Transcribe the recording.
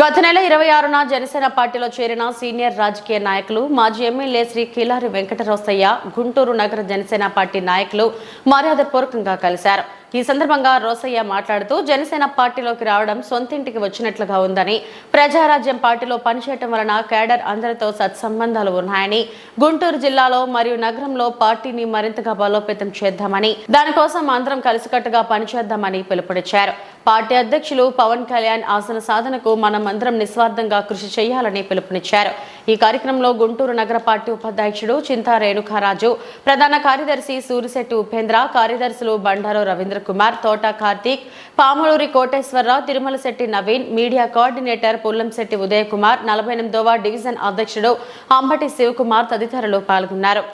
గత నెల ఇరవై ఆరున జనసేన పార్టీలో చేరిన సీనియర్ రాజకీయ నాయకులు మాజీ ఎమ్మెల్యే శ్రీ కిలారి వెంకటరోసయ్య గుంటూరు నగర జనసేన పార్టీ నాయకులు మర్యాదపూర్వకంగా కలిశారు. ఈ సందర్భంగా రోసయ్య మాట్లాడుతూ జనసేన పార్టీలోకి రావడం సొంతింటికి వచ్చినట్లుగా ఉందని ప్రజారాజ్యం పార్టీలో పనిచేయటం వలన కేడర్ అందరితో సత్సంబంధాలు ఉన్నాయని గుంటూరు జిల్లాలో మరియు నగరంలో పార్టీని మరింతగా బలోపేతం చేద్దామని దానికోసం అందరం కలిసికట్టుగా పనిచేద్దామని పిలుపునిచ్చారు. పార్టీ అధ్యక్షులు పవన్ కళ్యాణ్ ఆసన సాధనకు మనం అందరం నిస్వార్థంగా కృషి చేయాలని పిలుపునిచ్చారు. ఈ కార్యక్రమంలో గుంటూరు నగర పార్టీ ఉపాధ్యక్షుడు చింతా రేణుకారాజు ప్రధాన కార్యదర్శి సూరిశెట్టి ఉపేంద్ర కార్యదర్శులు బండారు రవీంద్ర కుమార్ తోట కార్తీక్ పాములూరి కోటేశ్వరరావు తిరుమలశెట్టి నవీన్ మీడియా కోఆర్డినేటర్ పుల్లంశెట్టి ఉదయకుమార్ నలభై ఎనిమిదవ డివిజన్ అధ్యక్షుడు అంబటి శివకుమార్ తదితరులు పాల్గొన్నారు.